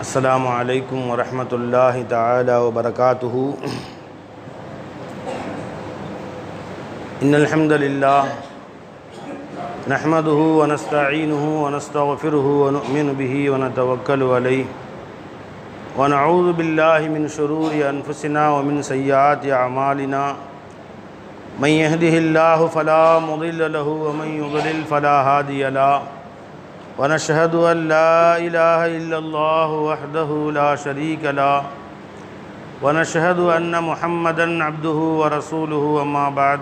السلام عليكم ورحمة الله تعالى وبركاته إن الحمد لله نحمده ونستعينه ونستغفره ونؤمن به ونتوكل عليه ونعوذ بالله من شرور أنفسنا ومن سيئات أعمالنا من يهده الله فلا مضل له ومن يضلل فلا هادي له۔ ونشهد أن لا إله إلا الله وحده لا شريك له، ونشهد أن محمدا عبده ورسوله أما بعد.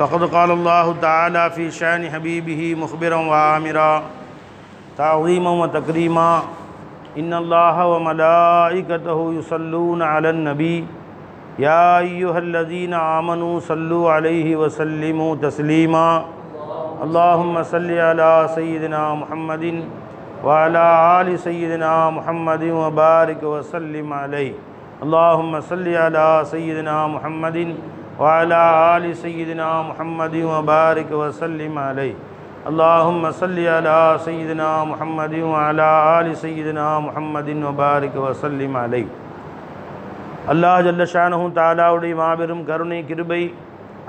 فقد قال الله تعالى في شان حبيبه مخبرا وآمرا، تعظيما وتكريما، إن الله وملائكته يصلون على النبي. يا أيها الذين آمنوا صلوا عليه وسلموا تسليما. اللہم صلی علی سیدنا محمد وعلا آل سیدنا محمد وبارک وسلم علیہ اللہم صلی علی سیدنا محمد وعلا آل سیدنا محمد وبارک وسلم علیہ اللہم صلی علی سیدنا محمد وعلا آل سیدنا محمد وبارک وسلم علیہ اللہ جل شانہ تعالی وڑی مابرم کرنی کربئی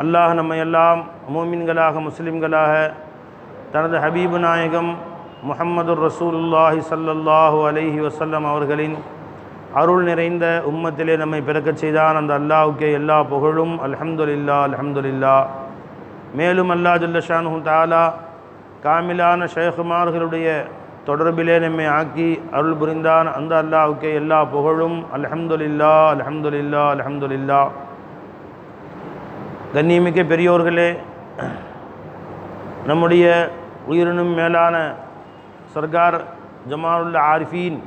அல்லாஹ் நம்மையெல்லாம் மோமின்களாக முஸ்லிம்களாக தனது ஹபீபு நாயகம் முஹம்மது ரசூலுல்லாஹி ஸல்லல்லாஹு அலஹி வசல்லம் அவர்களின் அருள் நிறைந்த உம்மத்திலே நம்மை பிறக்கச் செய்தான். அந்த அல்லாஹுக்கே எல்லா புகழும். அல்ஹம்துலில்லா அல்ஹம்துலில்லா. மேலும் அல்லாஹ் ஜுல்லஷானு தாலா காமிலான ஷேகுமார்களுடைய தொடர்பிலே நம்மை ஆக்கி அருள் புரிந்தான். அந்த அல்லாஹுக்கே எல்லா புகழும். அல்ஹம்துலில்லா அல்ஹம்துலில்லா அல்ஹம்துலில்லா. கண்ணியமிக்க பெரியோர்களே நம்முடைய உயிரினும் மேலான சர்க்கார் ஜமானுல் ஆரிஃபீன்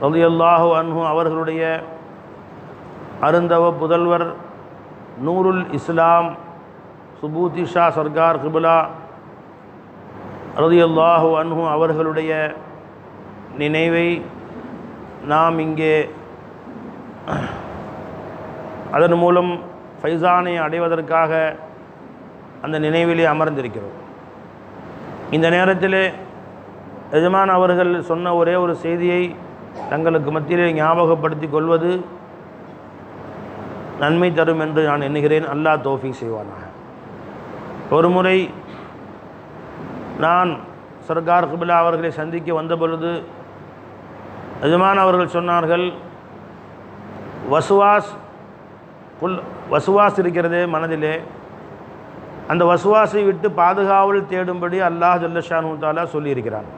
ரலியல்லாஹு அன்ஹு அவர்களுடைய அருந்தவ புதல்வர் நூருல் இஸ்லாம் சுபூதிஷா சர்கார் சர்க்கார் கிபுலா ரதியல்லாஹு அன்ஹு அவர்களுடைய நினைவை நாம் இங்கே அதன் மூலம் ஃபைசானை அடைவதற்காக அந்த நினைவிலே அமர்ந்திருக்கிறோம். இந்த நேரத்தில் எஜமான் அவர்கள் சொன்ன ஒரே ஒரு செய்தியை தங்களுக்கு மத்தியிலே ஞாபகப்படுத்தி கொள்வது நன்மை தரும் என்று நான் எண்ணுகிறேன். அல்லாஹ் தோஃபிக் செய்வானாக. ஒரு முறை நான் சர்கார் குபிலா அவர்களை சந்திக்க வந்த பொழுது எஜமான் அவர்கள் சொன்னார்கள் வசுவாஸ் புல் வசுவாஸ் இருக்கிறதே மனதிலே. அந்த வசுவாசை விட்டு பாதுகாவல் தேடும்படி அல்லாஹ் ஜல்லஷானு தாலா சொல்லியிருக்கிறான்.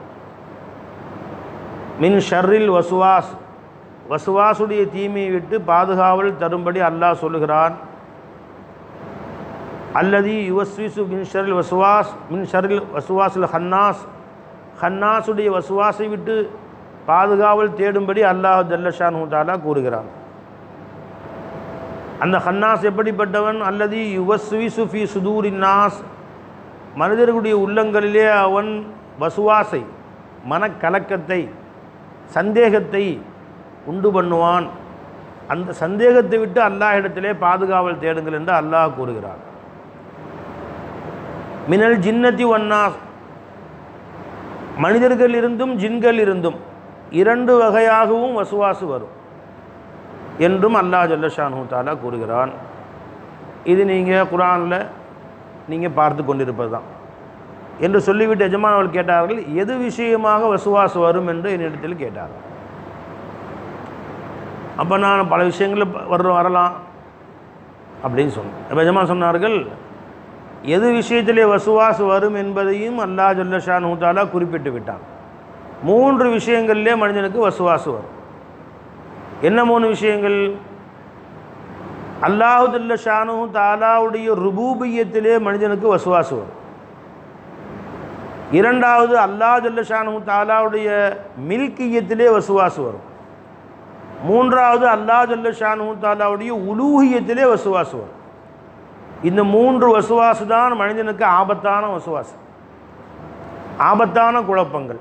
மின் ஷர்ரில் வசுவாஸ் வசுவாசுடைய தீமையை விட்டு பாதுகாவல் தரும்படி அல்லாஹ் சொல்லுகிறான். அல்லது யுவஸ்விசு மின் ஷரில் வசுவாஸ் மின் ஷரில் வசுவாஸில் ஹன்னாஸ் ஹன்னாஸுடைய வசுவாசை விட்டு பாதுகாவல் தேடும்படி அல்லாஹ் ஜல்லஷானு தாலா கூறுகிறான். அந்த ஹன்னாஸ் எப்படிப்பட்டவன்? அல்லது யுவஸ்வி சுஃபி சுதூரின்னாஸ் மனிதர்களுடைய உள்ளங்களிலே அவன் வசுவாசை மனக்கலக்கத்தை சந்தேகத்தை உண்டு பண்ணுவான். அந்த சந்தேகத்தை விட்டு அல்லாஹ் இடத்திலே பாதுகாவல் தேடுங்கள் என்று அல்லாஹ் கூறுகிறான். மினல் ஜின்னத்தி ஒன்னாஸ் மனிதர்கள் இருந்தும் ஜின்கள் இருந்தும் இரண்டு வகையாகவும் வசுவாசு வரும். என்றும் அல்லாஹ் ஜல்லஷானு தாலா கூறுகிறான். இது நீங்கள் குரானில் நீங்கள் பார்த்து கொண்டிருப்பது தான் என்று சொல்லிவிட்டு எஜமான் அவர்கள் கேட்டார்கள் எது விஷயமாக வசுவாசு வரும்? என்று என்னிடத்தில் கேட்டார்கள். அப்போ நான் பல விஷயங்களில் வர வரலாம் அப்படின்னு சொன்னேன் அப்போ எஜமான் சொன்னார்கள் எது விஷயத்திலே வசுவாசு வரும் என்பதையும் அல்லாஹ் ஜல்லஷா நூத்தாலா குறிப்பிட்டு விட்டான். மூன்று விஷயங்களிலே மனிதனுக்கு வசுவாசு வரும். என்ன மூணு விஷயங்கள்? அல்லாஹுல்ல ஷானு தாலாவுடைய ருபூபியத்திலே மனிதனுக்கு வசுவாசு வரும். இரண்டாவது அல்லாஹ் ஷானும் ஷானு தாலாவுடைய மில்கியத்திலே வசுவாசு வரும். மூன்றாவது அல்லாஹ் ஷானும் ஷானு தாலாவுடைய உலூகியத்திலே வசுவாசு வரும். இந்த மூன்று வசுவாசு தான் மனிதனுக்கு ஆபத்தான வசுவாசு. ஆபத்தான குழப்பங்கள்.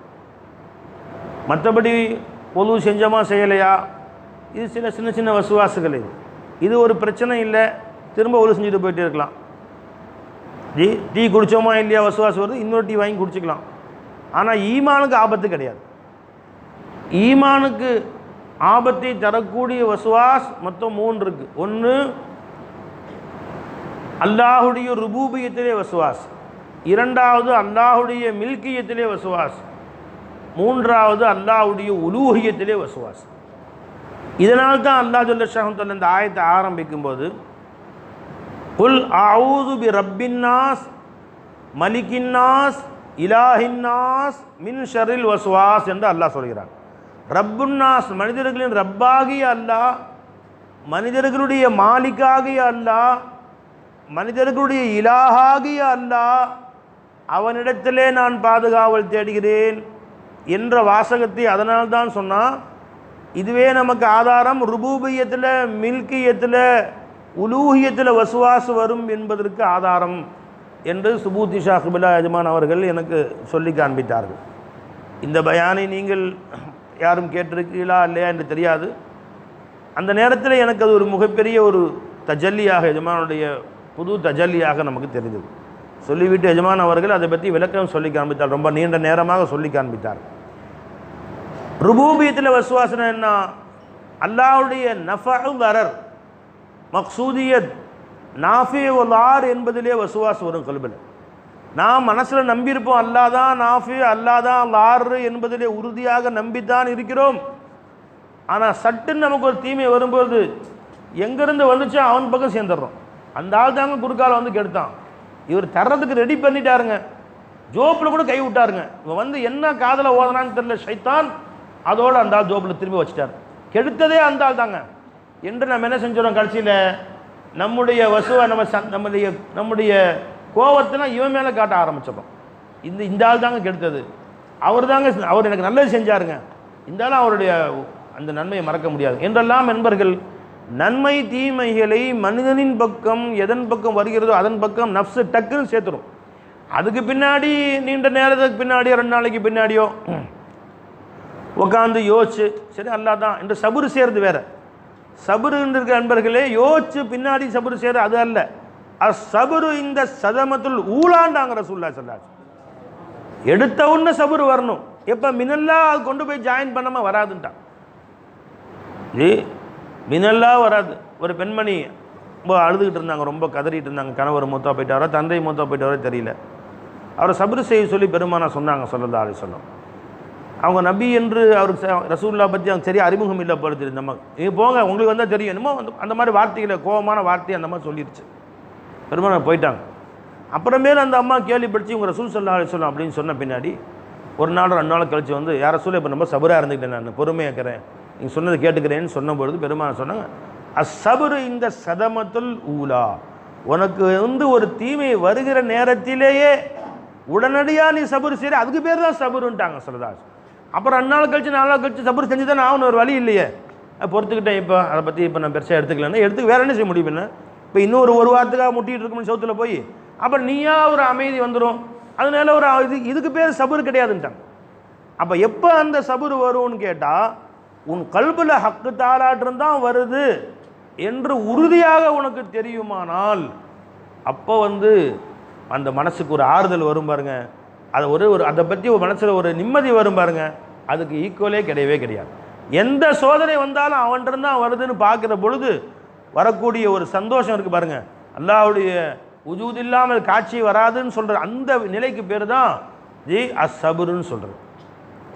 மற்றபடி பொது செஞ்சோமா செய்யலையா? இது சில சின்ன சின்ன வசுவாசுகள். இது இது ஒரு பிரச்சனை இல்லை. திரும்ப ஒழு செஞ்சுட்டு போயிட்டே இருக்கலாம். டீ டீ குடித்தோமா இல்லையா வசுவாசம் வருது இன்னொரு டீ வாங்கி குடிச்சிக்கலாம். ஆனால் ஈமானுக்கு ஆபத்து கிடையாது. ஈமானுக்கு ஆபத்தை தரக்கூடிய வசுவாஸ் மொத்தம் மூன்று இருக்கு. ஒன்று அல்லாஹுடைய ருபூபியத்திலே வசுவாஸ். இரண்டாவது அல்லாஹுடைய மில்கியத்திலே வசுவாஸ். மூன்றாவது அல்லாஹுடைய உலூகியத்திலே வசுவாஸ். இதனால் தான் அல்லாஹ் சொல்ல இந்த ஆயத்தை ஆரம்பிக்கும் போது குல் அவுது பி ரப்பின்னாஸ் மலிகின்னாஸ் இலாஹின்னாஸ் மின் ஷரில் வசுவாஸ் என்று அல்லாஹ் சொல்கிறான். ரப்புன்னாஸ் மனிதர்களின் ரப்பாகிய அல்லாஹ் மனிதர்களுடைய மாலிக்காகிய அல்லாஹ் மனிதர்களுடைய இலாகாகிய அல்லாஹ் அவனிடத்திலே நான் பாதுகாவல் தேடுகிறேன் என்ற வாசகத்தை அதனால் தான் இதுவே நமக்கு ஆதாரம் ருபூபியத்தில் மில்கியத்தில் உலூகியத்தில் வசுவாசு வரும் என்பதற்கு ஆதாரம் என்று சுபூத்தி ஷாஹிபுல்லா யஜமான் அவர்கள் எனக்கு சொல்லி காண்பித்தார்கள். இந்த பயானை நீங்கள் யாரும் கேட்டிருக்கீங்களா இல்லையா என்று தெரியாது. அந்த நேரத்தில் எனக்கு அது ஒரு மிகப்பெரிய ஒரு தஜல்லியாக எஜமானுடைய புது தஜல்லியாக நமக்கு தெரிந்தது. சொல்லிவிட்டு எஜமான் அவர்கள் அதை பற்றி விளக்கம் சொல்லி காண்பித்தார். ரொம்ப நீண்ட நேரமாக சொல்லி காண்பித்தார் ருபூபியத்தில் வசுவாசனம் என்ன? அல்லாவுடைய நஃபு வரர் மக்சூதியத் நாஃபி ஆர் என்பதிலே வசுவாஸ் வரும் கல்பில். நாம் மனசில் நம்பியிருப்போம் அல்லாதான் நாஃபி அல்லாதான் லார் என்பதிலே உறுதியாக நம்பித்தான் இருக்கிறோம். ஆனால் சட்டுன்னு நமக்கு ஒரு தீமை வரும்போது எங்கேருந்து வந்துச்சோ அவன் பக்கம் சேர்ந்துடுறோம். அந்த ஆள் தாங்க குறுக்கால வந்து கெடுத்தான். இவர் தர்றதுக்கு ரெடி பண்ணிட்டாருங்க. ஜோப்பில் கூட கை விட்டாருங்க. இவன் வந்து என்ன காதலை ஓதனான்னு தெரியல ஷைத்தான் அதோடு அந்த ஆள் ஜோபில் திரும்பி வச்சிட்டார். கெடுத்ததே அந்த ஆள் தாங்க. என்று நம்ம என்ன செஞ்சிடறோம் கடைசியில்? நம்முடைய வசுவை நம்ம சந் நம்முடைய நம்முடைய கோபத்தெல்லாம் இவன் மேலே காட்ட ஆரம்பிச்சிடும் இந்த இந்த ஆள் தாங்க கெடுத்தது. அவர் தாங்க அவர் எனக்கு நல்லது செஞ்சாருங்க. இந்த ஆள் அவருடைய அந்த நன்மையை மறக்க முடியாது. என்றெல்லாம் நண்பர்கள் நன்மை தீமைகளை மனிதனின் பக்கம் எதன் பக்கம் வருகிறதோ அதன் பக்கம் நப்சு டக்குன்னு சேர்த்துடும். அதுக்கு பின்னாடி நீண்ட நேரத்துக்கு பின்னாடியோ ரெண்டு நாளைக்கு பின்னாடியோ உட்காந்து யோசிச்சு சரி அல்லா தான் என்று சபுரு செய்கிறது வேற. சபுரு நண்பர்களே யோசிச்சு பின்னாடி சபுரு செய்கிறது அது அல்ல. அது சபுரு இந்த சதமத்துள் ஊலாண்டாங்கிற சொல்லா சொல்லாச்சு எடுத்த உடனே சபுரு வரணும். எப்போ? மினல்லா அது கொண்டு போய் ஜாயின் பண்ணாமல் வராதுன்ட்டான். ஜி மினல்லா வராது. ஒரு பெண்மணி ரொம்ப அழுதுகிட்டு இருந்தாங்க ரொம்ப கதறிட்டு இருந்தாங்க. கணவர் மூத்தா போயிட்டாரோ தந்தை மூத்தா போயிட்டாரோ தெரியல. அவரை சபுரு செய்ய சொல்லி பெருமானா சொன்னாங்க சொல்லதா சொன்னோம் அவங்க நபி என்று அவருக்கு ரசூல்லா பற்றி அவங்க சரியா அறிமுகம் இல்லை படுத்துரு நம்ம நீங்கள் போங்க உங்களுக்கு வந்தால் தெரியும். என்னமோ அந்த- அந்த மாதிரி வார்த்தைகளை கோபமான வார்த்தை அந்த மாதிரி சொல்லிடுச்சு பெருமாள் போயிட்டாங்க. அப்புறமேல அந்த அம்மா கேள்விப்படுத்தி இவங்க ரசூல் சொல்லா சொல்லலாம் அப்படின்னு சொன்ன பின்னாடி ஒரு நாள் ரெண்டு நாள் கழித்து வந்து யார ரசூல் இப்போ ரொம்ப சபராக இருந்துக்கிட்டேன் நான் பொறுமையாக இருக்கிறேன். நீங்கள் சொன்னதை கேட்டுக்கிறேன்னு சொன்ன பொழுது சொன்னாங்க அசபரு இந்த சதமத்துல் ஊலா. உனக்கு வந்து ஒரு தீமை வருகிற நேரத்திலேயே உடனடியாக நீ சபுர் செய்கிற அதுக்கு பேர் தான் சபுருன்ட்டாங்க சொல்லதாஸ் அப்புறம் ரெண்டு நாள் கழிச்சு நாலு நாள் கழிச்சு சபுரு செஞ்சு தான் ஆகணும் ஒரு வழி இல்லையே. பொறுத்துக்கிட்டேன் இப்போ அதை பற்றி இப்போ நான் பெருசாக எடுத்துக்கலன்னா. எடுத்து வேறு என்ன செய்ய முடியும் என்ன? இப்போ இன்னொரு ஒரு வாரத்துக்காக முட்டிகிட்டு இருக்கணும்னு சவுத்தில் போய் அப்போ நீயா ஒரு அமைதி வந்துடும் அதனால ஒரு இது இதுக்கு பேர் சபுரு கிடையாதுன்ட்டாங்க அப்போ எப்போ அந்த சபுர் வரும்னு கேட்டால் உன் கல்பில் ஹக்கு தாராட்டம் தான் வருது என்று உறுதியாக உனக்கு தெரியுமானால் அப்போ வந்து அந்த மனசுக்கு ஒரு ஆறுதல் வரும் பாருங்கள் அது ஒரு ஒரு அதை பற்றி ஒரு மனசில் ஒரு நிம்மதி வரும் பாருங்க. அதுக்கு ஈக்குவலே கிடையவே கிடையாது. எந்த சோதனை வந்தாலும் அவன்கிட்ட தான் வருதுன்னு பார்க்குற பொழுது வரக்கூடிய ஒரு சந்தோஷம் இருக்குது பாருங்கள் அல்லாவுடைய உஜூது இல்லாமல் காட்சி வராதுன்னு சொல்கிற அந்த நிலைக்கு பேர் தான் ஜி அசபுருன்னு சொல்கிறது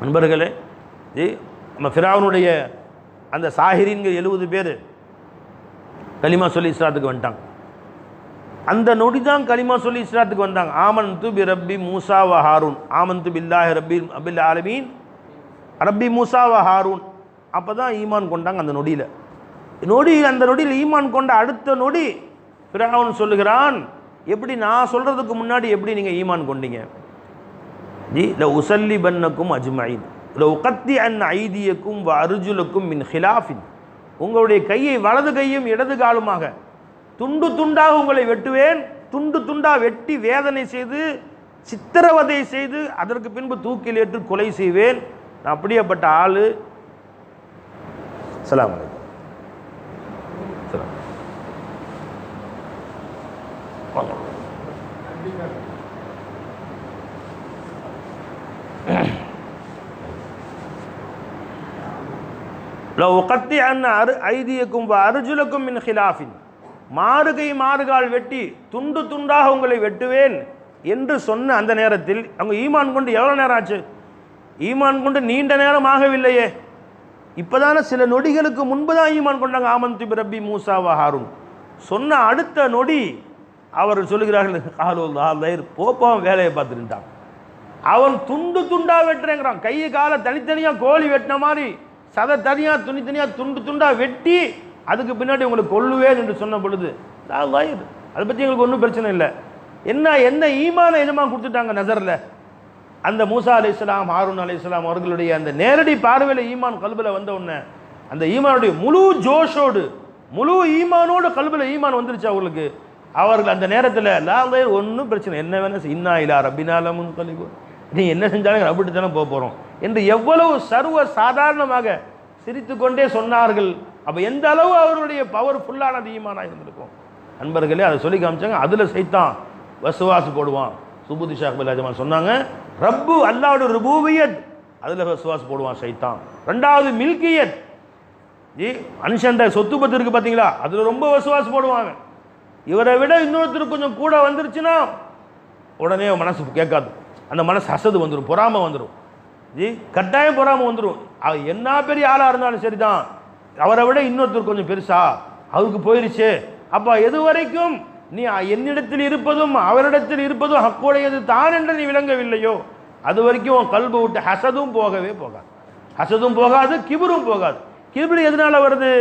நண்பர்களே ஜி நம்ம ஃபிராவனுடைய அந்த சாஹிரின்கிற எழுபது பேர் களிமா சொல்லி இஸ்லாத்துக்கு வந்துட்டாங்க. அந்த நொடி தான் களிமா சொல்லி இஸ்லாத்துக்கு வந்தாங்க. ஆமன்து பி ரப்பி மூசா வ ஹாரூன். ஆமன்து பில்லாஹி ரப்பி அபில் ஆலமீன். ரப்பி மூசா வ ஹாரூன். அப்போ தான் ஈமான் கொண்டாங்க அந்த நொடியில். நொடி அந்த நொடியில் ஈமான் கொண்ட அடுத்த நொடி ஃபிரௌன் சொல்லுகிறான் எப்படி நான் சொல்கிறதுக்கு முன்னாடி எப்படி நீங்கள் ஈமான் கொண்டீங்க? ஜி ல உசல்லி பன்னக்கும் அஜ்மயின் ல உகத்தி அன் ஐதியக்கும் வ அருஜுலுக்கும் மின் ஹிலாஃபின். உங்களுடைய கையை வலது கையும் இடது காலுமாக துண்டு துண்டாக உங்களை வெட்டுவேன். துண்டு துண்டா வெட்டி வேதனை செய்து சித்திரவதை செய்து அதற்கு பின்பு தூக்கில் ஏற்று கொலை செய்வேன். நான் அப்படியேப்பட்ட ஆளு. சலாம் அலைக்கும். சலாம் வாங்க லோ உகத்தி அன்ன மாறுகை மாறுகால் வெட்டி துண்டு துண்டாக உங்களை வெட்டுவேன் என்று சொன்ன அந்த நேரத்தில் அவங்க ஈமான் கொண்டு எவ்வளோ நேரம் ஆச்சு? ஈமான் கொண்டு நீண்ட நேரம் ஆகவில்லையே. இப்போதான சில நொடிகளுக்கு முன்பு தான் ஈமான் கொண்டாங்க ஆமந்தி பிரபி மூசாவா ஹாரூன். சொன்ன அடுத்த நொடி அவர் சொல்லுகிறார்கள் காலு போப்பான் வேலையை பார்த்துருந்தான் அவன் துண்டு துண்டா வெட்டுறேங்கிறான். கையை காலை தனித்தனியாக கோழி வெட்டின மாதிரி சதை தனியாக துணி தனியாக துண்டு துண்டாக வெட்டி அதுக்கு பின்னாடி உங்களுக்கு கொல்லுவேன் என்று சொன்ன பொழுது நான் லாயர். அதை பற்றி எங்களுக்கு ஒன்றும் பிரச்சனை இல்லை. என்ன என்ன ஈமான எஜமா கொடுத்துட்டாங்க நசரில்? அந்த மூசா அலி இஸ்லாம் ஹாரூன் அலி இஸ்லாம் அவர்களுடைய அந்த நேரடி பார்வையில் ஈமான் கல்பில் வந்த உடனே அந்த ஈமானுடைய முழு ஜோஷோடு முழு ஈமானோடு கல்பில் ஈமான் வந்துருச்சு அவர்களுக்கு அவர்கள் அந்த நேரத்தில் லாங்க ஒன்றும் பிரச்சனை என்ன வேணா இன்னா இல்லா ரப்பினாலமும் கழிவு நீ என்ன செஞ்சாலும் அப்படி தானே போக போகிறோம் என்று எவ்வளவு சர்வ சாதாரணமாக சிரித்து கொண்டே சொன்னார்கள். அப்போ எந்த அளவு அவருடைய பவர்ஃபுல்லான ஈமானாக இருந்திருக்கும்? நண்பர்களே அதை சொல்லி காமிச்சாங்க. அதில் சைத்தான் வசுவாசு போடுவான். சுபுதி ஷாஹ் அஜமான் சொன்னாங்க ரப்பு அல்லாவோட ருபூவியத். அதில் வசுவாசு போடுவான் சைத்தான். ரெண்டாவது மில்கியத். ஜி மனுஷன்ட சொத்து பத்து இருக்கு பார்த்தீங்களா அதில் ரொம்ப வசுவாசு போடுவாங்க. இவரை விட இன்னொருத்தர் கொஞ்சம் கூட வந்துருச்சுன்னா உடனே மனசு கேட்காது. அந்த மனசு அசது வந்துடும் பொறாமை வந்துடும் ஜி கட்டாயம் பொறாமல் வந்துடும் அது என்ன பெரிய ஆளாக இருந்தாலும் சரி தான் அவரை விட இன்னொருத்தர் கொஞ்சம் பெருசா? அவருக்கு போயிருச்சு. அப்போ எது வரைக்கும் நீ என்னிடத்தில் இருப்பதும் அவரிடத்தில் இருப்பதும் ஹக்குடையது தான் என்று நீ விளங்கவில்லையோ? அது வரைக்கும் உன் கல்பு விட்டு ஹசதும் போகவே போகாது. ஹசதும் போகாது கிபுரும் போகாது. கிபுரு எதனால வருது?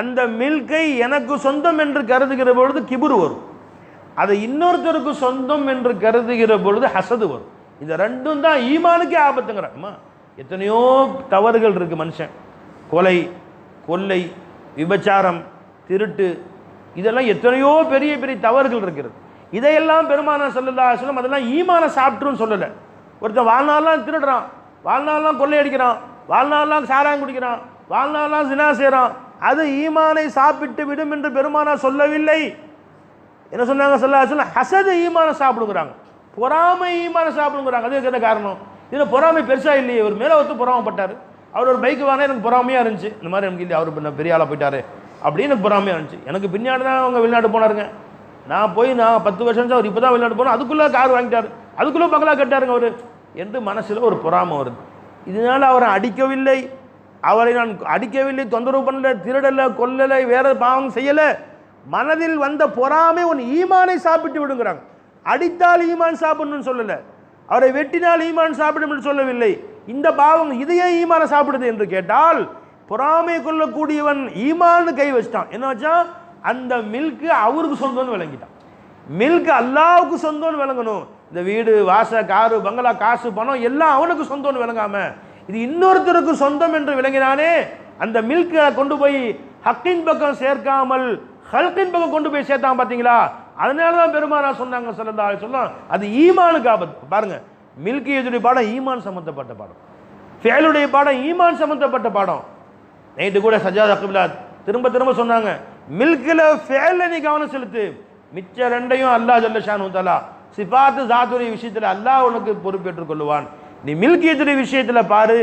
அந்த மில்கை எனக்கு சொந்தம் என்று கருதுகிற பொழுது கிபுரு வரும். அதை இன்னொருத்தருக்கு சொந்தம் என்று கருதுகிற பொழுது ஹசது வரும். இந்த ரெண்டும் தான் ஈமானுக்கே ஆபத்துங்கிறான் அம்மா எத்தனையோ தவறுகள் இருக்கு மனுஷன். கொலை கொள்ளை விபச்சாரம் திருட்டு இதெல்லாம் எத்தனையோ பெரிய பெரிய தவறுகள் இருக்கிறது. இதையெல்லாம் பெருமான சொல்லலா சொல்லும் அதெல்லாம் ஈமான சாப்பிட்டுன்னு சொல்லலை. ஒருத்தன் வாழ்நாள்லாம் திருடுறான் வாழ்நாள்லாம் கொள்ளையடிக்கிறான் வாழ்நாள்லாம் சாராயம் குடிக்கிறான் வாழ்நாள்லாம் சினா செய்கிறான் அது ஈமானை சாப்பிட்டு விடும் என்று பெருமானா சொல்லவில்லை. என்ன சொன்னாங்க சொல்ல சொல்ல ஹசது ஈமான சாப்பிடுங்கிறாங்க. பொறாமை ஈமான சாப்பிடுங்கிறாங்க அது என்ன காரணம்? இதில் பொறாமை பெருசாக இல்லையே. ஒரு மேலே ஒருத்தர் பொறாமப்பட்டார் அவர் ஒரு பைக்கு வாங்க எனக்கு பொறாமையாக இருந்துச்சு. இந்த மாதிரி எனக்கு இல்லை அவர் பின்ன பெரிய ஆளாக போயிட்டாரு. அப்படின்னு எனக்கு பொறாமையாக இருந்துச்சு. எனக்கு பின்னாடி தான் அவங்க வெளிநாடு போனாருங்க. நான் போய் நான் பத்து வருஷம் அவர் இப்போ தான் வெளிநாடு போனோம் அதுக்குள்ளே கார் வாங்கிட்டார். அதுக்குள்ளே பங்களா கட்டாருங்க அவர். என்று மனசில் ஒரு பொறாமை வருது. இதனால் அவரை அடிக்கவில்லை. அவரை நான் அடிக்கவில்லை தொந்தரவு பண்ணல திருடலை கொல்லலை வேற பாவம் செய்யலை. மனதில் வந்த பொறாமை உன் ஈமானை சாப்பிட்டு விடுங்கிறாங்க. அடித்தால் ஈமான் சாப்பிடணும்னு சொல்லலை. அவரை வெட்டினால் ஈமான் சாப்பிடும் என்று சொல்லவில்லை. இந்த பாவம் இதையே ஈமான சாப்பிடுது என்று கேட்டால் பொறாமை கொள்ளக்கூடியவன் ஈமான்னு கை வச்சிட்டான். என்ன வச்சா? அந்த மில்க்கு அவருக்கு சொந்தம்னு விளங்கிட்டான். மில்க் அல்லாவுக்கு சொந்தம்னு விளங்கணும். இந்த வீடு வாச காரு பங்களா காசு பணம் எல்லாம் அவனுக்கு சொந்தம்னு விளங்காம இது இன்னொருத்தருக்கு சொந்தம் என்று விளங்கினானே அந்த மில்கை கொண்டு போய் ஹக்கின் பக்கம் சேர்க்காமல் ஹல்கின் பக்கம் கொண்டு போய் சேர்த்தான் பார்த்தீங்களா அதனால தான் பெருமானா சொன்னாங்க சிறந்தா சொல்லலாம் அது ஈமானுக்கு ஆபத்து. பாருங்க மில்கி எஜுடைய பாடம் ஈமான் சம்மந்தப்பட்ட பாடம். ஃபேலுடைய பாடம் ஈமான் சம்மந்தப்பட்ட பாடம். நைட்டு கூட சஜாத் அக்பிலா திரும்ப திரும்ப சொன்னாங்க மில்கில் ஃபேலில் நீ கவனம் செலுத்து. மிச்ச ரெண்டையும் அல்லாஹ் ஜல்லஷானு தலா சிபாத்து சாத்துடைய விஷயத்தில் அல்லாஹ் உனக்கு பொறுப்பேற்றுக் கொள்ளுவான். நீ மில்கியத்துடைய விஷயத்தில் பாரு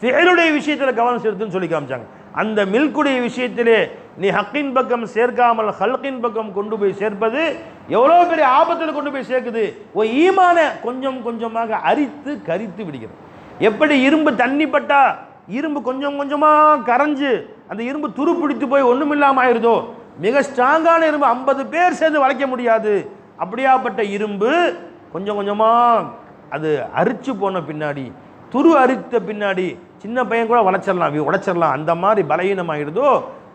ஃபேலுடைய விஷயத்தில் கவனம் செலுத்துன்னு சொல்லி காமிச்சாங்க. அந்த மில்குடைய விஷயத்திலே நீ ஹக்கின் பக்கம் சேர்க்காமல் ஹல்கின் பக்கம் கொண்டு போய் சேர்ப்பது எவ்வளோ பெரிய ஆபத்தில் கொண்டு போய் சேர்க்குது? ஓ ஈமான கொஞ்சம் கொஞ்சமாக அரித்து கரித்து விடுகிறது. எப்படி இரும்பு தண்ணி பட்டா இரும்பு கொஞ்சம் கொஞ்சமாக கரைஞ்சு அந்த இரும்பு துரு பிடித்து போய் ஒன்றும் இல்லாமல் ஆயிருதோ? மிக ஸ்ட்ராங்கான இரும்பு ஐம்பது பேர் சேர்ந்து வளைக்க முடியாது. அப்படியாப்பட்ட இரும்பு கொஞ்சம் கொஞ்சமாக அது அரிச்சு போன பின்னாடி துரு அரித்த பின்னாடி சின்ன பையன் கூட வளைச்சிடலாம் வி- உடைச்சிடலாம். அந்த மாதிரி பலகீனமாகிடுதோ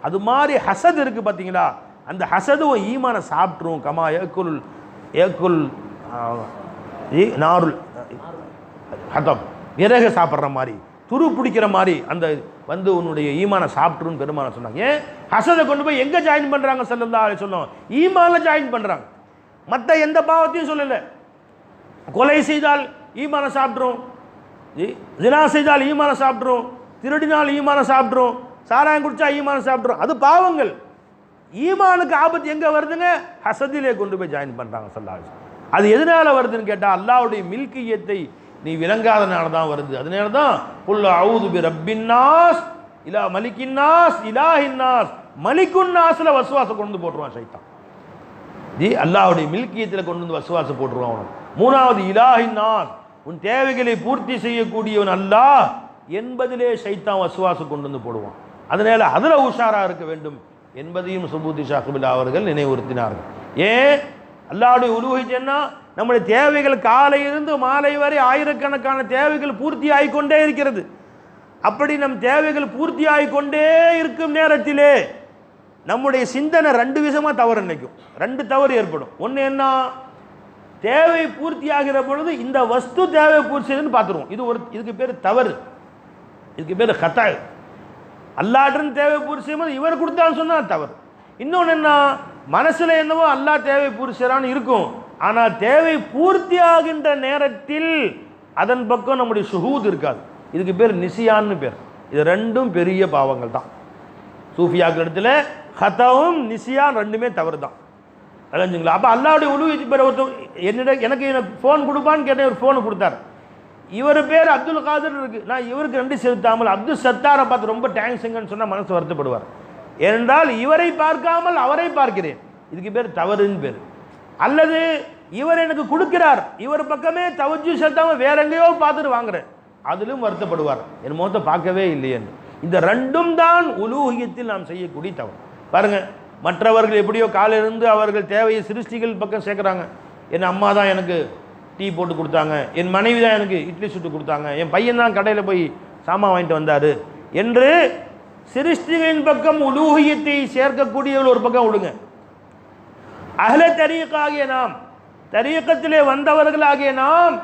அது மாதிரி ஹசத் இருக்குது பார்த்தீங்களா அந்த ஹசதும் ஈமானை சாப்பிட்ரும் கமா ஏக்குல் ஏக்குல் நாருல் ஹதம். விறகு சாப்பிட்ற மாதிரி துரு பிடிக்கிற மாதிரி அந்த வந்து உன்னுடைய ஈமானை சாப்பிட்ருன்னு பெருமான சொன்னாங்க. ஏன்? ஹசதை கொண்டு போய் எங்கே ஜாயின் பண்ணுறாங்க செல்லந்தா சொல்லும் ஈமானில் ஜாயின் பண்ணுறாங்க மற்ற எந்த பாவத்தையும் சொல்லலை. கொலை செய்தால் ஈமானை சாப்பிட்ரும் ஜினா செய்தால் ஈமான சாப்பிட்ரும் திருடினால் ஈமான சாப்பிட்ரும் சாராயம் குடித்தா ஈமான சாப்பிட்ரும் அது பாவங்கள். ஈமானுக்கு ஆபத்து எங்கே வருதுங்க? ஹசதிலே கொண்டு போய் ஜாயின் பண்ணுறாங்க சொல்லாது அது எதனால வருதுன்னு கேட்டால் அல்லாவுடைய மில்கியத்தை நீ விளங்காதனால தான் வருது. அதனால தான் புல்ல அவுது பி ரப்பின்னாஸ் இலா மலிக்கின்னாஸ் இலாஹின்னாஸ் மலிக்குன்னாஸில் வசுவாசம் கொண்டு போட்டுருவான் சைத்தான். ஜி அல்லாவுடைய மில்கியத்தில் கொண்டு வந்து வசுவாசம் போட்டுருவான் அவனும். மூணாவது இலாஹின்னாஸ் உன் தேவைகளை பூர்த்தி செய்யக்கூடியவன் அல்லா என்பதிலே சைத்தான் வசுவாசம் கொண்டு வந்து போடுவான். அதனால் அதில் உஷாராக இருக்க வேண்டும் என்பதையும் சுபூதி ஷாஹிபில்லா அவர்கள் நினைவுறுத்தினார்கள். ஏன் அல்லாவுடைய உருவகிச்சேன்னா நம்முடைய தேவைகள் காலையிலிருந்து மாலை வரை ஆயிரக்கணக்கான தேவைகள் பூர்த்தி ஆகிக்கொண்டே இருக்கிறது. அப்படி நம் தேவைகள் பூர்த்தி ஆகிக்கொண்டே இருக்கும் நேரத்திலே நம்முடைய சிந்தனை ரெண்டு விதமாக தவறு நினைக்கும். ரெண்டு தவறு ஏற்படும். ஒன்று என்ன? தேவை பூர்த்தி ஆகிற பொழுது இந்த வஸ்து தேவை பூர்த்தி செய்யுதுன்னு பார்த்துருவோம். இது ஒரு இதுக்கு பேர் தவறு. இதுக்கு பேர் கத்தாய். அல்லாட்டிருந்து தேவை பூர்த்தி செய்யும்போது இவர் கொடுத்தான்னு சொன்னால் தவறு. இன்னொன்று என்ன? மனசில் என்னவோ அல்லா தேவை பூர்த்தி செய்கிறான்னு இருக்கும். ஆனால் தேவை பூர்த்தி ஆகின்ற நேரத்தில் அதன் பக்கம் நம்முடைய சுகூத் இருக்காது. இதுக்கு பேர் நிசியான்னு பேர். இது ரெண்டும் பெரிய பாவங்கள் தான் சூஃபியாக்கள் இடத்துல ஹத்தவும் நிசியான் ரெண்டுமே தவறு தான் விளைஞ்சுங்களா அப்போ அல்லாவுடைய உழுவி பேர் ஒருத்தர் என்னிடம் எனக்கு எனக்கு ஃபோன் கொடுப்பான்னு கேட்டேன் ஒரு ஃபோனு கொடுத்தாரு. இவர் பேர் அப்துல் காதர் இருக்குது நான் இவருக்கு ரெண்டு செலுத்தாமல் அப்துல் சத்தாரை பார்த்து ரொம்ப டேங்க்ஸுங்கன்னு சொன்னால் மனசு வருத்தப்படுவார். ஏனென்றால் இவரை பார்க்காமல் அவரை பார்க்கிறேன். இதுக்கு பேர் தவறுன்னு பேர். அல்லது இவர் எனக்கு கொடுக்கிறார். இவர் பக்கமே தவஜு செலுத்தாமல் வேற எங்கேயோ பார்த்துட்டு வாங்குறேன். அதிலும் வருத்தப்படுவார். என் முகத்தை பார்க்கவே இல்லையேன்னு. இந்த ரெண்டும் தான் உலூகியத்தில் நாம் செய்யக்கூடிய தவறு. பாருங்கள் மற்றவர்கள் எப்படியோ காலையிலிருந்து அவர்கள் தேவையை சிருஷ்டிகள் பக்கம் சேர்க்குறாங்க. என் அம்மா தான் எனக்கு டீ போட்டு கொடுத்தாங்க. என் மனைவி தான் எனக்கு இட்லி சுட்டு கொடுத்தாங்க. என் பையன் தான் கடையில் போய் சாமான் வாங்கிட்டு வந்தார் என்று சிருஷ்டிகளின் பக்கம் உலூகியத்தை சேர்க்கக்கூடியவர்கள் ஒரு பக்கம் விடுங்க. அகல தரியக்காகிய நாம் தரியக்கத்திலே வந்தவர்களாகிய நாம்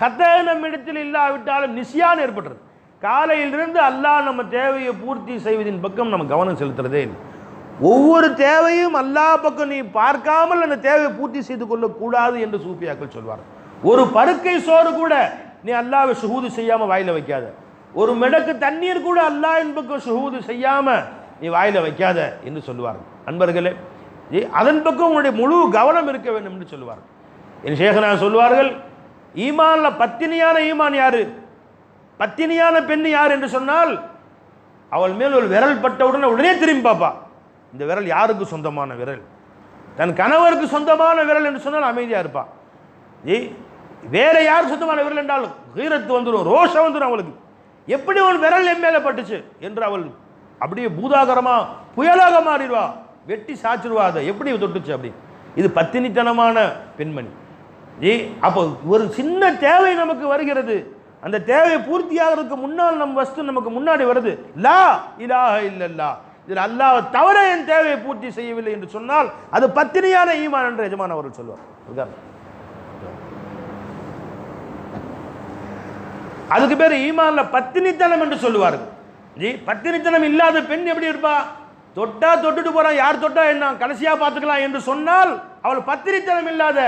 ஹத்த நம்மிடத்தில் இல்லாவிட்டாலும் நிசியான் ஏற்படுறது காலையிலிருந்து அல்லாஹ் நம்ம தேவையை பூர்த்தி செய்வதின் பக்கம் நம்ம கவனம் செலுத்துறதே இல்லை. ஒவ்வொரு தேவையும் அல்லாஹ் பக்கம் நீ பார்க்காமல் அந்த தேவையை பூர்த்தி செய்து கொள்ளக்கூடாது என்று சூப்பியாக்கள் சொல்வார் ஒரு பருக்கை சோறு கூட நீ அல்லாவை சுகூது செய்யாமல் வாயில வைக்காத. ஒரு மெடக்கு தண்ணீர் கூட அல்லா பக்கம் சுகூது செய்யாம நீ வாயில வைக்காத என்று சொல்லுவார்கள் அன்பர்களே அதன் பக்கம் உன்னுடைய முழு கவனம் இருக்க வேண்டும் என்று சொல்லுவார்கள் என் சேகனா சொல்வார்கள் ஈமான்ல பத்தினியான ஈமான் யாரு? பத்தினியான பெண் யார்? என்று சொன்னால் அவள் மேல் ஒரு விரல் பட்டவுடனே உடனே திரும்பி பார்ப்பா. இந்த விரல் யாருக்கு சொந்தமான விரல்? தன் கணவருக்கு சொந்தமான விரல் என்று சொன்னால் அமைதியாக இருப்பான் ஏய் வேற யார் சொந்தமான விரல் என்றாலும் கீரத்து வந்துடும் ரோஷம் வந்துடும் அவளுக்கு. எப்படி ஒரு விரல் என் மேலே பட்டுச்சு? என்று அவள் அப்படியே பூதாகரமாக புயலாக மாறிடுவா. வெட்டி சாச்சிடுவா அதை. எப்படி தொட்டுச்சு அப்படி? இது பத்தினித்தனமான பெண்மணி. ஏ அப்போ ஒரு சின்ன தேவை நமக்கு வருகிறது. அந்த தேவை பூர்த்தியாகிறதுக்கு முன்னால் நம்ம வஸ்து நமக்கு முன்னாடி வருது. லா இலாக இல்லல்லா. இதில் அல்லாஹ் தவிர என் தேவையை பூர்த்தி செய்யவில்லை என்று சொன்னால் அது பத்தினியான ஈமான் என்று எஜமான் அவர்கள் சொல்வார். அதுக்கு பேர் ஈமான்ல பத்தினித்தனம் என்று சொல்லுவார்கள். ஜி பத்தினித்தனம் இல்லாத பெண் எப்படி இருப்பா? தொட்டா தொட்டுட்டு போறான் யார் தொட்டா என்ன? கடைசியா பார்த்துக்கலாம் என்று சொன்னால் அவள் பத்தினித்தனம் இல்லாத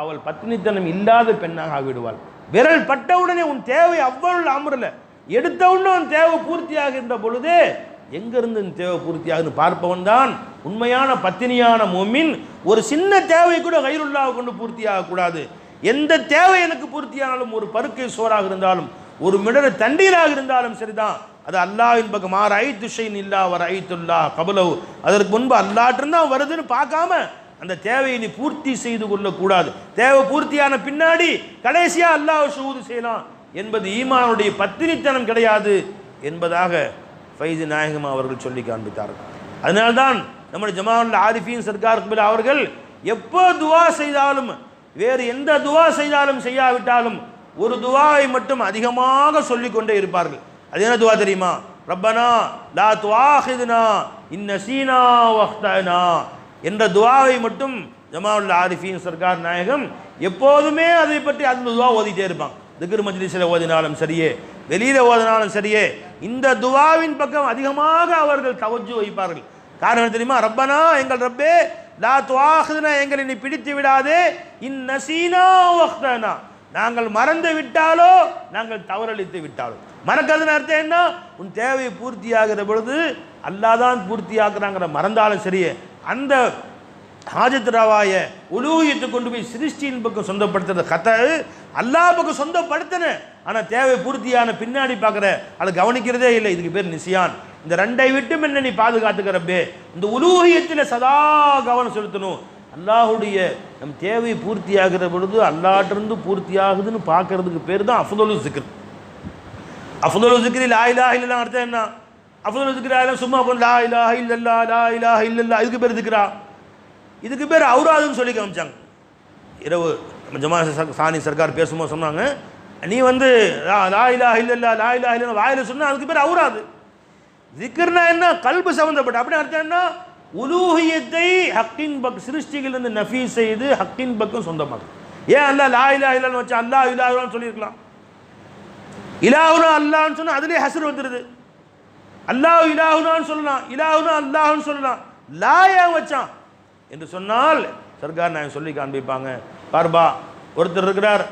அவள் பத்தினித்தனம் இல்லாத பெண்ணாக ஆகிவிடுவாள். விரல் பட்டவுடனே உன் தேவை அவ்வளவு அமரல. எடுத்தவுடனே உன் தேவை பூர்த்தியாகின்ற பொழுது எங்கிருந்து இந்த தேவை பூர்த்தியாகுன்னு பார்ப்பவன் தான் உண்மையான பத்தினியான மொமின். ஒரு சின்ன தேவை கூட கைருல்லாவை கொண்டு பூர்த்தி ஆகக்கூடாது எந்த தேவை எனக்கு பூர்த்தியானாலும் ஒரு பருக்கை சோறாக இருந்தாலும் ஒரு மிடர தண்ணீராக இருந்தாலும் சரிதான். அது அல்லாவின் பக்கம் ஆறு ஐத்து இல்லா வர ஐத்துல்லா கபலவு அதற்கு முன்பு அல்லாட்டிருந்தான் வருதுன்னு பார்க்காம அந்த தேவையை நீ பூர்த்தி செய்து கொள்ளக்கூடாது. தேவை பூர்த்தியான பின்னாடி கடைசியாக அல்லாஹ் சூது செய்யலாம். என்பது ஈமானுடைய பத்தினித்தனம் கிடையாது என்பதாக ஃபைது நாயகம் அவர்கள் சொல்லி காண்பித்தார்கள். அதனால்தான் நம்முடைய ஜமாவுல் ஆரிஃபின் சர்க்கார் கபில் அவர்கள் எப்போ துவா செய்தாலும் வேறு எந்த துவா செய்தாலும் செய்யாவிட்டாலும் ஒரு துவாவை மட்டும் அதிகமாக சொல்லிக்கொண்டே இருப்பார்கள். அது என்ன துவா தெரியுமா? ரப்பனா லா துவாஹிதுனா இன்ன சீனா வஹ்தனா என்ற துவாவை மட்டும் ஜமாவுல் ஆரிஃபின் சர்க்கார் நாயகம் எப்போதுமே அதை பற்றி அந்த துவா ஓதிட்டே இருப்பான். திக்ர் மஜ்லிஸில் ஓதினாலும் சரியே வெளியில் ஓதினாலும் சரியே இந்த துவாவின் பக்கம் அதிகமாக அவர்கள் தவஜு வைப்பார்கள். காரணம் தெரியுமா? ரப்பனா எங்கள் ரப்பே லா துவாஹிதுனா எங்களை நீ பிடித்து விடாதே. இன் நசீனா நாங்கள் மறந்து விட்டாலோ நாங்கள் தவறளித்து விட்டாலோ. மறக்கிறதுன்னு அர்த்தம் என்ன? உன் தேவை பூர்த்தியாகிற பொழுது அல்லாதான் பூர்த்தியாக்குறாங்கிற மறந்தாலும் சரியே. அந்த ஹாஜத்ராவாய உலூகியத்தை கொண்டு போய் சிருஷ்டியின் பக்கம் சொந்தப்படுத்துறது கதை அல்லாஹ் பக்கம் சொந்தப்படுத்தின. ஆனால் தேவை பூர்த்தியான பின்னாடி பார்க்குற அதை கவனிக்கிறதே இல்லை. இதுக்கு பேர் நிசியான். இந்த ரெண்டை விட்டும் என்ன நீ பாதுகாத்துக்கிறப்பே இந்த உலூகியத்தில் சதா கவனம் செலுத்தணும். அல்லாஹுடைய நம் தேவை பூர்த்தியாகிற பொழுது அல்லாட்டிருந்து பூர்த்தியாகுதுன்னு பார்க்கறதுக்கு பேர் தான் அஃபுதலு சிக்கர் அஃபுதலு சிக்கரி லா இலாஹ அர்த்தம் என்ன? அஃபுதலு சிக்கர் ஆயிரம் சும்மா உட்கார்ந்து லா இலாஹ இல்லல்லா லா இலாஹ இல்லல்லா இதுக்கு பேர் இருக்கிறா இதுக்கு பேர் அவுராதுன்னு சொல்லி காமிச்சாங்க. இரவு நம்ம ஜமா சாணி சர்க்கார் பேசும்போது சொன்னாங்க நீ வந்து லா இல்லா இல்லல்லா லா இல்லா இல்லல்லா வாயில் சொன்னால் அதுக்கு பேர் அவுராது திக்ர்னா என்ன? கல்பு சம்மந்தப்பட்ட அப்படி அர்த்தம் என்ன? உலூகியத்தை ஹக்கின் பக் சிருஷ்டிகளிலிருந்து நஃபீ செய்து ஹக்கின் பக்கம் சொந்தமாக ஏன் அல்லாஹ் லா இல்லா இல்லன்னு வச்சா அல்லாஹ் இலாஹுன்னு சொல்லியிருக்கலாம்? இலாஹுனா அல்லான்னு சொன்னால் அதுலேயே ஹசர் வந்துடுது அல்லாஹ் இலாஹுனான்னு சொல்லலாம் இலாஹுனா அல்லாஹ்னு சொல்லலாம். லா ஏன் வச்சான். என்று சொன்னால் சர்க்கார் நான் சொல்லி காண்பிப்பாங்க. பார்பா ஒருத்தர் இருக்கிறார்.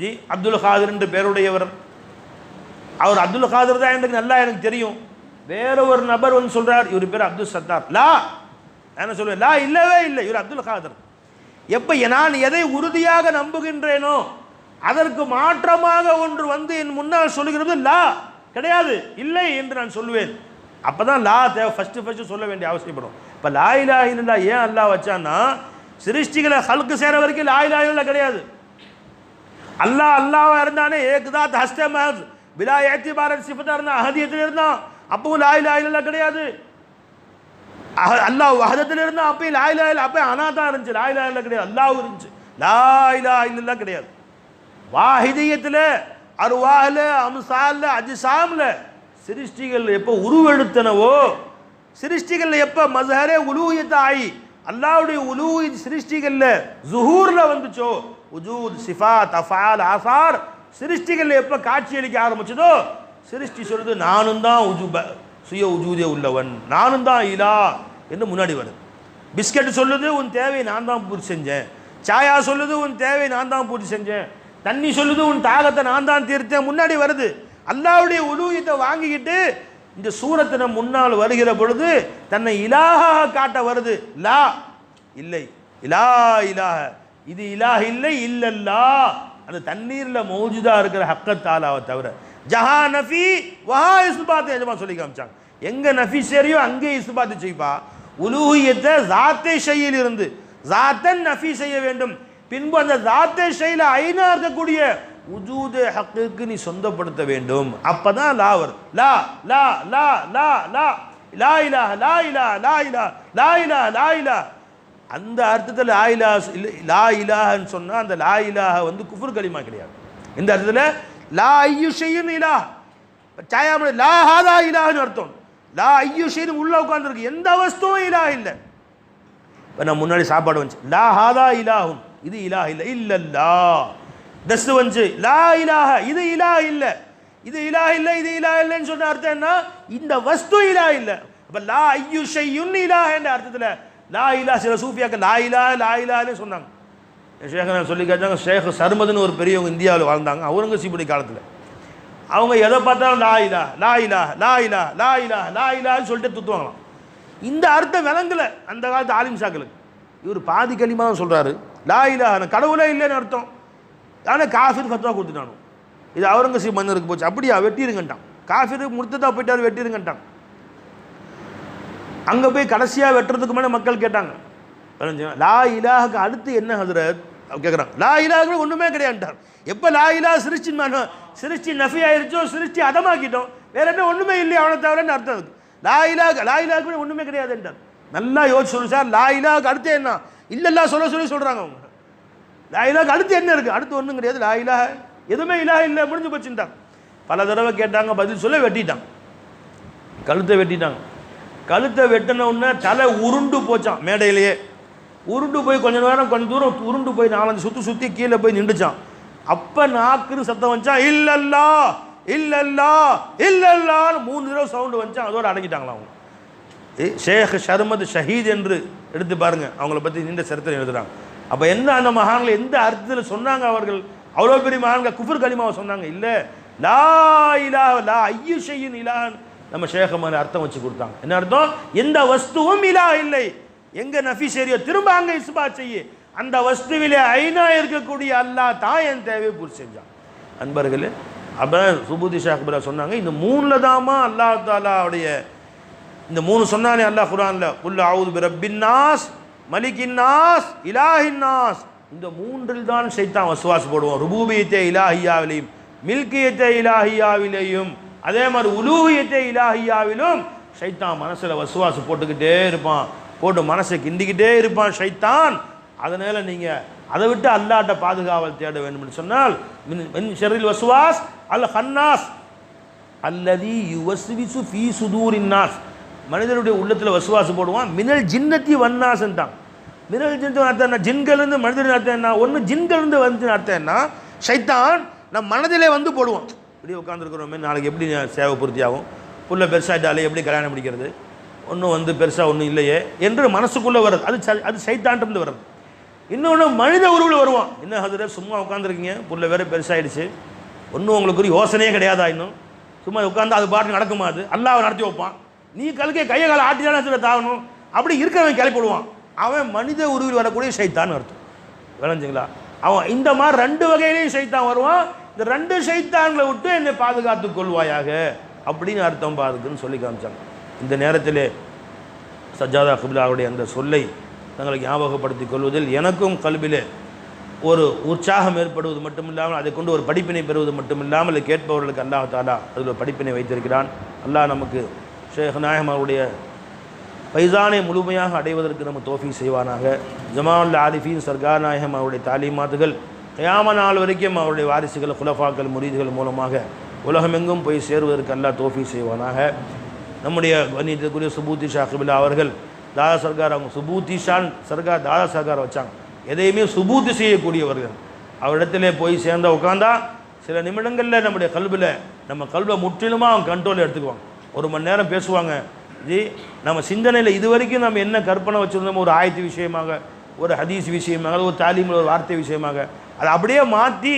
ஜி அப்துல் காதிர் என்று பேருடையவர். அவர் அப்துல் ஹாதர் தான் எனக்கு நல்லா எனக்கு தெரியும். வேற ஒரு நபர் வந்து சொல்றார் இவர் பேர் அப்துல் சத்தார். லா நான் என்ன சொல்லுவேன்? லா இல்லவே இல்லை இவர் அப்துல் ஹாதர் எப்போ நான் எதை உறுதியாக நம்புகின்றேனோ அதற்கு மாற்றமாக ஒன்று வந்து என் முன்னால் சொல்லுகிறது லா கிடையாது இல்லை என்று நான் சொல்லுவேன். அப்பதான் லா தேவை ஃபஸ்ட்டு ஃபஸ்ட்டு சொல்ல வேண்டிய அவசியப்படும் இப்ப லா இல்லா ஏன் அல்லாஹ் வச்சான்னா சிருஷ்டிகளை ஹல்கு சேர வரைக்கும் லா இல்லா கிடையாது. அல்லாஹ் அல்லாஹ்வா இருந்தானே ஏக்தாத் ஹஸ்தே மஹஸ் பிலா ஏத்திபாரன் சிஃபத்தாக இருந்தான் அகதியத்தில் இருந்தான்? அப்பவும் லா இல்லா கிடையாது. அல்லாஹ் வஹதத்தில் இருந்தால் அப்பயும் லா இலா இல்லா அப்பயும் இருந்துச்சு. லா இலா கிடையாது. அல்லாஹ் இருந்துச்சு. லாயிலா இலா இல்லா கிடையாது. வாஹிதியத்தில் அருவாஹில் அம்சாலில் அஜிசாமில் சிருஷ்டிகள் எப்போ உருவெடுத்தனவோ சிருஷ்டிகளில் எப்போ? மசஹரே உலூயத்தை ஆயி அல்லாவுடைய உலூ சிருஷ்டிகளில் ஜுஹூரில் வந்துச்சோ? உஜூத் சிஃபாத் அஃபால் ஆசார். சிருஷ்டிகளில் எப்போ காட்சியளிக்க ஆரம்பிச்சதோ? சிருஷ்டி சொல்லுது நானும் தான் உஜுப சுய உஜூதே உள்ளவன். நானும் தான் இலா என்று முன்னாடி வருது. பிஸ்கட் சொல்லுது உன் தேவையை நான் தான் பூர்த்தி செஞ்சேன். சாயா சொல்லுது உன் தேவையை நான் தான் பூர்த்தி செஞ்சேன். தண்ணி சொல்லுது உன் தாகத்தை நான் தான் தீர்த்தேன். முன்னாடி வருது. அல்லாவுடைய உலூயத்தை வாங்கிக்கிட்டு இந்த சூரத்தின முன்னால் வருகிற பொழுது தன்னை இலாஹாக காட்ட வருது. லா இல்லை. இலா இலாக இது இலாக இல்லை இல்லல்லா. அந்த தண்ணீரில் மௌஜுதா இருக்கிற ஹக்கத்தாலாவை தவிர. ஜஹா நஃபி வஹா இஸ்பாத் எஜமா சொல்லி காமிச்சாங்க. எங்கே நஃபி சரியோ அங்கே இஸ்பாத்து செய்ப்பா உலூகியத்தை ஜாத்தை ஷையில் இருந்து. ஜாத்தன் நஃபி செய்ய வேண்டும். பின்பு அந்த ஜாத்தை செய்யல ஐநா இருக்கக்கூடிய உஜூது ஹக்குக்கு நீ சொந்தப்படுத்த வேண்டும். அப்பதான் லா வரும் லா லா லா லா லா. லா இலா லா இலா லா இலா லா இலா லா இலா அந்த அர்த்தத்தில் லா இலா இல்ல லா இலாஹன்னு சொன்னால் அந்த லா இலாஹ வந்து குஃபுர் கலிமா கிடையாது. இந்த அர்த்தத்தில் லா ஐயு ஷையுன் இலா சாயாம லா ஹாதா இலாஹன்னு அர்த்தம். லா ஐயு உள்ளே உள்ள எந்த வஸ்துவும் இலா இல்லை. இப்போ நான் முன்னாடி சாப்பாடு வந்துச்சு. லா ஹாதா இலாஹும். இது இலா இல்லை. இல்லல்லா. டஸ்ட் வந்துச்சு லா இலாக இது இலா இல்லை. இது இலா இல்லை இது இலா இல்லைன்னு சொன்ன அர்த்தம் என்ன? இந்த வஸ்து இலா இல்லை. அப்போ லா ஐயு ஷையுன் இலாஹ் என்ற அர்த்தத்தில் லா இலா சில சூஃபியாக்க லா இலா லா இலான்னு சொன்னாங்க. ஷேக நான் சொல்லி கேட்டாங்க ஷேக் சர்மதுன்னு ஒரு பெரியவங்க இந்தியாவில் வாழ்ந்தாங்க அவுரங்கசீபுடைய காலத்தில். அவங்க எதை பார்த்தாலும் லா இலா லா இலா லா இலா லா இலா லா இலான்னு சொல்லிட்டு துத்துவாங்களாம். இந்த அர்த்தம் விளங்கலை அந்த காலத்து ஆலிம் ஷாக்களுக்கு இவர் பாதி களிமா தான் சொல்கிறாரு லா இலா கடவுளே இல்லைன்னு அர்த்தம். ஆனால் காஃபிர் ஃபத்வா கொடுத்துட்டானு? இது அவுரங்கசீப் மன்னருக்கு போச்சு. அப்படியா? வெட்டிருங்கட்டான் காஃபிர் முடித்ததாக போயிட்டார் வெட்டிருங்கட்டான் அங்கே போய் கடைசியாக வெட்டுறதுக்கு முன்னாடி மக்கள் கேட்டாங்க. லா இலாஹுக்கு அடுத்து என்ன ஹசரத்? கேட்குறாங்க லா இலாஹுக்கு ஒன்றுமே கிடையாதுட்டார் எப்போ லா இலா சிருஷ்டி சிருஷ்டி நஃபி ஆயிருச்சோ சிருஷ்டி அதமாக்கிட்டோம் வேற என்ன ஒன்றுமே இல்லையா அவனை தவிரன்னு அர்த்தம் அதுக்கு. லா இலாக லா இலாக்கு ஒன்றுமே கிடையாதுன்றார் நல்லா யோசிச்சு சொல்லு சார். லா இலாக்கு அடுத்து என்ன? இல்லைல்லாம் சொல்ல சொல்லி சொல்கிறாங்க அவங்க. லாயிலாக்கு அடுத்து என்ன இருக்குது அடுத்து ஒன்றும் கிடையாது லா எதுவுமே இலாஹ இல்லை முடிஞ்சு போச்சுட்டான் பல தடவை கேட்டாங்க பதில் சொல்ல வெட்டிட்டான். கழுத்தை வெட்டிட்டாங்க. கழுத்தை வெட்டினவுடனே தலை உருண்டு போச்சான் மேடையிலேயே. உருண்டு போய் கொஞ்ச நேரம் கொஞ்ச தூரம் உருண்டு போய் நாலஞ்சு சுற்றி சுற்றி கீழே போய் நின்றுச்சான் அப்போ நாக்குன்னு சத்தம் வந்துச்சான் இல்லல்லா இல்லல்லா இல்லல்லான்னு மூணு தடவை சவுண்டு வந்துச்சான் அதோடு அடங்கிட்டாங்களா அவங்க. ஷேக் ஷர்மத் ஷஹீத் என்று எடுத்து பாருங்கள் அவங்கள பற்றி நீண்ட சரித்திரம் எழுதுகிறாங்க அப்போ என்ன அந்த மகான்கள் எந்த அர்த்தத்தில் சொன்னாங்க அவர்கள்? அவ்வளோ பெரிய மகான்கள் குஃபர் கலிமாவை சொன்னாங்க. இல்லை. லா இலா லா ஐயு ஷையின் இலான் நம்ம ஷேகமான அர்த்தம் வச்சு கொடுத்தாங்க என்ன அர்த்தம்? எந்த வஸ்துவும் இலா இல்லை. எங்கே நஃபி சரியோ திரும்ப அங்கே இஸ்பாத் செய்ய. அந்த வஸ்துவிலே ஐநா இருக்கக்கூடிய அல்லாஹ் தான் என் தேவையை பூர்த்தி செஞ்சான். அன்பர்களே அப்போ சுபூதி ஷாக்பரா சொன்னாங்க இந்த மூணில் தாமா அல்லாஹ் தாலாவுடைய இந்த மூணு சொன்னானே அல்லாஹ் குரான்ல குல் ஆவுது பிரபின்னாஸ் மலிகின்னாஸ் இலாஹின்னாஸ். இந்த மூன்றில் தான் சைத்தான் வசுவாஸ் போடுவோம் ருபூபியத்தை இலாஹியாவிலையும் மில்கியத்தை இலாஹியாவிலையும் அதே மாதிரி உலூகியத்தை இலாஹியாவிலும் சைத்தான் மனசில் வசுவாசு போட்டுக்கிட்டே இருப்பான். போட்டு மனசை கிண்டிக்கிட்டே இருப்பான் சைத்தான். அதனால நீங்கள் அதை விட்டு அல்லாட்ட பாதுகாவல் தேட வேண்டும் என்று சொன்னால் மின்- மின் வசுவாஸ் அல் ஹன்னாஸ். அல்லதி யுவஸ்விசு ஃபீ சுதூரின்னாஸ். மனிதனுடைய உள்ளத்தில் வசுவாசு போடுவான். மினல் ஜின்னத்தி வன்னாசன்ட்டான். மினல் ஜின்னு அர்த்தம் என்ன? ஜின்கள்ந்து மனிதன் அர்த்தம் என்ன? ஒன்று ஜின்கள்ந்து வந்து அர்த்தம் என்ன? ஷைத்தான் நம் மனதிலே வந்து போடுவான். இப்படி உட்காந்துருக்கிறோமே நாளைக்கு எப்படி சேவை பூர்த்தி ஆகும்? புள்ள பெருசாயிட்டாலே எப்படி கல்யாணம் பிடிக்கிறது ஒன்றும் வந்து பெருசாக ஒன்றும் இல்லையே என்று மனசுக்குள்ளே வருது அது ச- அது சைத்தான்ட்டு வருது இன்னொன்று மனித உருவில் வருவான். என்ன அதில் சும்மா உட்காந்துருக்கீங்க புள்ள வேற பெருசாகிடுச்சு ஒன்றும் உங்களுக்கு ஒரு யோசனையே கிடையாதா இன்னும்? சும்மா உட்காந்து அது பாட்டு நடக்குமா அது? அல்லாவை நடத்தி வைப்பான். நீ கல்கே கையை காலை ஆட்டிதானே சில தாகணும்? அப்படி இருக்கிறவன் கிளப்பிடுவான் அவன் மனித உருவில் வரக்கூடிய சைத்தான் அர்த்தம். விளைஞ்சிங்களா அவன் இந்த மாதிரி ரெண்டு வகையிலையும் சைத்தான் வருவான். இந்த ரெண்டு சைத்தான்களை விட்டு என்னை பாதுகாத்துக் கொள்வாயாக அப்படின்னு அர்த்தம் பாதுக்குன்னு சொல்லி காமிச்சாங்க. இந்த நேரத்தில் சஜாதா ஹிப்லாவுடைய அந்த சொல்லை தங்களுக்கு ஞாபகப்படுத்திக் கொள்வதில் எனக்கும் கல்வியில் ஒரு உற்சாகம் ஏற்படுவது மட்டுமில்லாமல் அதை கொண்டு ஒரு படிப்பினை பெறுவது மட்டுமில்லாமல் கேட்பவர்களுக்கு அல்லாஹாலா அதில் ஒரு படிப்பினை வைத்திருக்கிறான். அல்லாஹ் நமக்கு ஷேக் நாயகம் அவருடைய பைசானை முழுமையாக அடைவதற்கு நம்ம தோஃபி செய்வானாக. ஜமால் ஆரிஃபீன் சர்கார் நாயகம் அவருடைய தாலிமாத்துகள் கயாம நாள் வரைக்கும் அவருடைய வாரிசுகள் குலஃபாக்கள் முரீதுகள் மூலமாக உலகமெங்கும் போய் சேருவதற்கு அல்லா தோஃபி செய்வானாக. நம்முடைய கண்ணியத்துக்குரிய சுபூத்தி ஷா அவர்கள் தாதா சர்கார் அவங்க சுபூத்தி ஷான் சர்கார் தாதா சர்கார் வச்சாங்க. எதையுமே சுபூத்தி செய்யக்கூடியவர்கள். அவரிடத்திலே போய் சேர்ந்தா உட்காந்தா சில நிமிடங்களில் நம்முடைய கல்வியில் நம்ம கல்வை முற்றிலுமாக அவங்க கண்ட்ரோல் எடுத்துக்குவாங்க ஒரு மணி நேரம் பேசுவாங்க. ஜி நம்ம சிந்தனையில் இது வரைக்கும் நம்ம என்ன கற்பனை வச்சுருந்தோமோ ஒரு ஆயத்து விஷயமாக ஒரு ஹதீஸ் விஷயமாக ஒரு தாலீமில் ஒரு வார்த்தை விஷயமாக அதை அப்படியே மாற்றி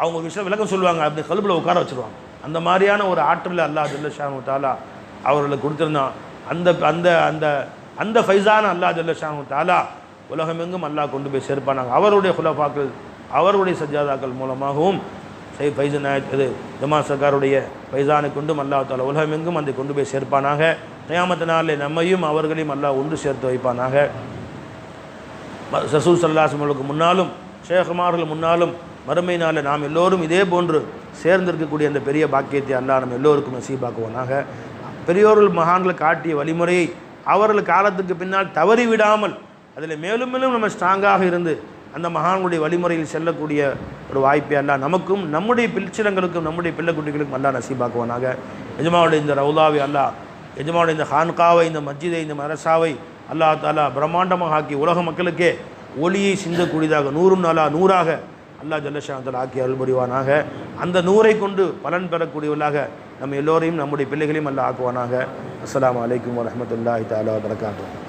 அவங்க ஒரு விஷயம் விளக்கம் சொல்லுவாங்க. அப்படி கல்பில் உட்கார வச்சுருவாங்க. அந்த மாதிரியான ஒரு ஆற்றல் அல்லாஹ் ஜல்ல ஷானு தாலா அவர்களுக்கு கொடுத்துருந்தான். அந்த அந்த அந்த அந்த ஃபைசான அல்லாஹ் ஜல்ல ஷானு தாலா உலகமெங்கும் அல்லாஹ் கொண்டு போய் சேர்ப்பானாங்க. அவருடைய குலஃபாக்கள் அவருடைய சஜாதாக்கள் மூலமாகவும் சை ஃபைசு நாயக் இது ஜமா சர்க்காருடைய ஃபைசானுக்கு கொண்டும் அல்லா தால உலகமெங்கும் அதை கொண்டு போய் சேர்ப்பானாக. கயாமத்தினாலே நாளில் நம்மையும் அவர்களையும் அல்லாஹ் ஒன்று சேர்த்து வைப்பானாக. சசூல் சல்லாசமர்களுக்கு முன்னாலும் ஷேகுமார்கள் முன்னாலும் மறுமை நாளில் நாம் எல்லோரும் இதே போன்று சேர்ந்திருக்கக்கூடிய அந்த பெரிய பாக்கியத்தை அல்லா நம்ம எல்லோருக்கும் நசீபாக்குவோனாக. பெரியோர்கள் மகான்கள் காட்டிய வழிமுறையை அவர்கள் காலத்துக்கு பின்னால் தவறி விடாமல் அதில் மேலும் மேலும் நம்ம ஸ்ட்ராங்காக இருந்து அந்த மகான்களுடைய வழிமுறையில் செல்லக்கூடிய ஒரு வாய்ப்பை அல்லா. நமக்கும் நம்முடைய பில்ச்சிலங்களுக்கும் நம்முடைய பிள்ளைக்குட்டிகளுக்கும் அல்லா நசீபாக்குவானாக. எஜமாவுடைய இந்த ரவுலாவை அல்லாஹ் எஜமாவுடைய இந்த ஹான்காவை இந்த மஸ்ஜிதை இந்த மரசாவை அல்லாஹ் தாலா பிரம்மாண்டமாக ஆக்கி உலக மக்களுக்கே ஒளியை சிந்தக்கூடியதாக நூறும் நாளாக நூறாக அல்லாஹ் ஜல்லஷாந்தல் ஆக்கி அருள் புரிவானாக அந்த நூரை கொண்டு பலன் பெறக்கூடியவர்களாக நம்ம எல்லோரையும் நம்முடைய பிள்ளைகளையும் அல்ல ஆக்குவானாக. அஸ்லாம் வலைக்கம் வரமத்துல்லாஹி தாலா வபரகாத்துஹு.